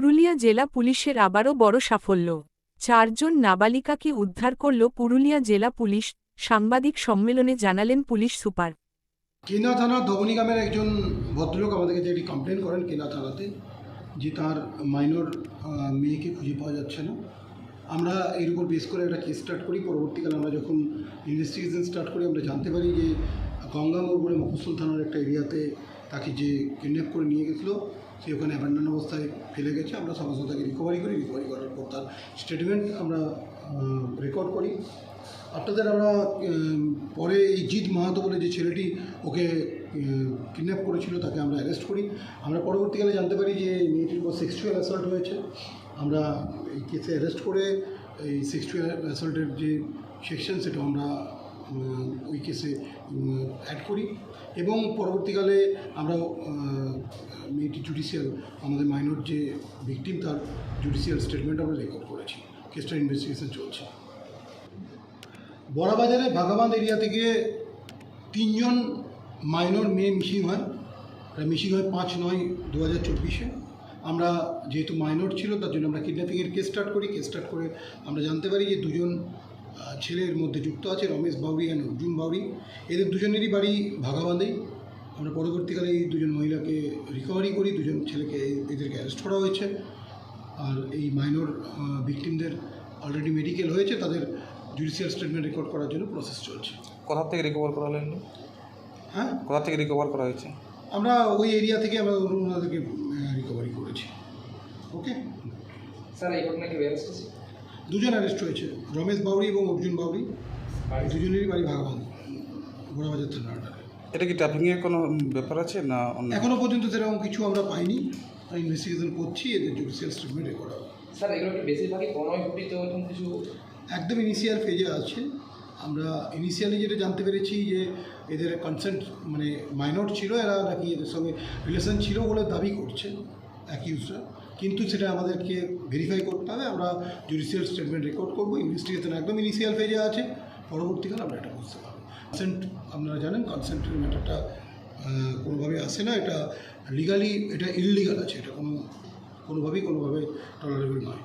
পুরুলিয়া জেলা পুলিশের আবারও বড় সাফল্য। চারজন নাবালিকাকে উদ্ধার করল পুরুলিয়া জেলা পুলিশ, সাংবাদিক সম্মেলনে জানালেন পুলিশ সুপার। কেনা থানা দমনি গ্রামের একজন ভদ্রলোক আমাদের কাছে একটি কমপ্লেন করেন কেনা থানাতে, যে তার মাইনর মেয়েকে খুঁজে পাওয়া যাচ্ছে না। আমরা এর উপর বেস করে একটা কেস স্টার্ট করি। পরবর্তীকালে আমরা যখন ইনভেস্টিগেশন স্টার্ট করি, আমরা জানতে পারি যে গঙ্গামোড় বলে মফস্বল থানার একটা এরিয়াতে তাকে যে কিডন্যাপ করে নিয়ে গেছিল। সে ওখানে অ্যাবান্ডন অবস্থায় ফেলে গেছে। আমরা সঙ্গে সঙ্গে তাকে রিকভারি করি। রিকভারি করার পর তার স্টেটমেন্ট আমরা রেকর্ড করি। আপনাদের আমরা পরে এই জিৎ মাহাতো বলে যে ছেলেটি ওকে কিডন্যাপ করেছিল, তাকে আমরা অ্যারেস্ট করি। আমরা পরবর্তীকালে জানতে পারি যে মেয়েটির উপর সেক্সুয়াল অ্যাসল্ট হয়েছে। আমরা এই কেসে অ্যারেস্ট করে এই সেক্সুয়াল অ্যাসল্টের যে সেকশন সেটা আমরা ওই কেসে অ্যাড করি। এবং পরবর্তীকালে আমরা মেয়েটি জুডিশিয়াল আমাদের মাইনর যে ভিকটিম তার জুডিশিয়াল স্টেটমেন্ট আমরা রেকর্ড করেছি। কেসটার ইনভেস্টিগেশন চলছে। বড়াবাজারে ভাগাবাঁধ এরিয়া থেকে তিনজন মাইনর মেয়ে মিসিং হয়। মিসিং হয় পাঁচ নয় দু হাজার চব্বিশে। আমরা যেহেতু মাইনর ছিল, তার জন্য আমরা কিডন্যাপিংয়ের কেস স্টার্ট করি। কেস স্টার্ট করে আমরা জানতে পারি যে দুজন ছেলের মধ্যে যুক্ত আছে রমেশ বাউরি অ্যান্ড অর্জুন বাউরি। এদের দুজনেরই বাড়ি ভাগাবাঁধেই আমরা পরবর্তীকালে এই দুজন মহিলাকে রিকভারি করি দুজন ছেলেকে এই- এদেরকে অ্যারেস্ট করা হয়েছে। আর এই মাইনর ভিকটিমদের অলরেডি মেডিকেল হয়েছে তাদের জুডিশিয়াল স্টেটমেন্ট রেকর্ড করার জন্য প্রসেস চলছে। কোথা থেকে রিকভার করা হলেন হ্যাঁ? কোথা থেকে রিকভার করা হয়েছে? আমরা ওই এরিয়া থেকে আমরা ওনাদেরকে রিকভারি করেছি। ওকে স্যার এই ঘটনা কি অ্যারেস্ট হয়েছে? দুজন অ্যারেস্ট হয়েছে রমেশ বাউরি এবং অর্জুন বাউরি। দুজনেরই বাড়ি ভাগবান বড়বাজার থানার এটা কি ট্রাফিংয়ের কোনো ব্যাপার আছে না অন্য? এখনও পর্যন্ত সেরকম কিছু আমরা পাইনি। ইনভেস্টিগেশন করছি এদের জুডিশিয়াল স্টেটমেন্ট রেকর্ড হবে। স্যার এগুলো কি বেশিরভাগই প্রণয় ঘটিত এরকম কিছু? একদম ইনিশিয়াল ফেজে আছে। আমরা ইনিশিয়ালি যেটা জানতে পেরেছি যে এদের কনসেন্ট মানে মাইনর ছিল এরা নাকি এদের সঙ্গে রিলেশন ছিল বলে দাবি করছে। অ্যাকিউজরা কিন্তু সেটা আমাদেরকে ভেরিফাই করতে হবে। আমরা জুডিশিয়াল স্টেটমেন্ট রেকর্ড করব ইনভেস্টিগেশন একদম ইনিশিয়াল ফেজে আছে, পরবর্তীকালে আমরা এটা বুঝতে পারব। কনসেন্ট আপনারা জানেন কনসেন্টের ম্যাটারটা কোনোভাবে আসে না। এটা লিগালি এটা ইললিগাল আছে, এটা কোনো, কোনোভাবেই কোনোভাবে টলারেবল নয়।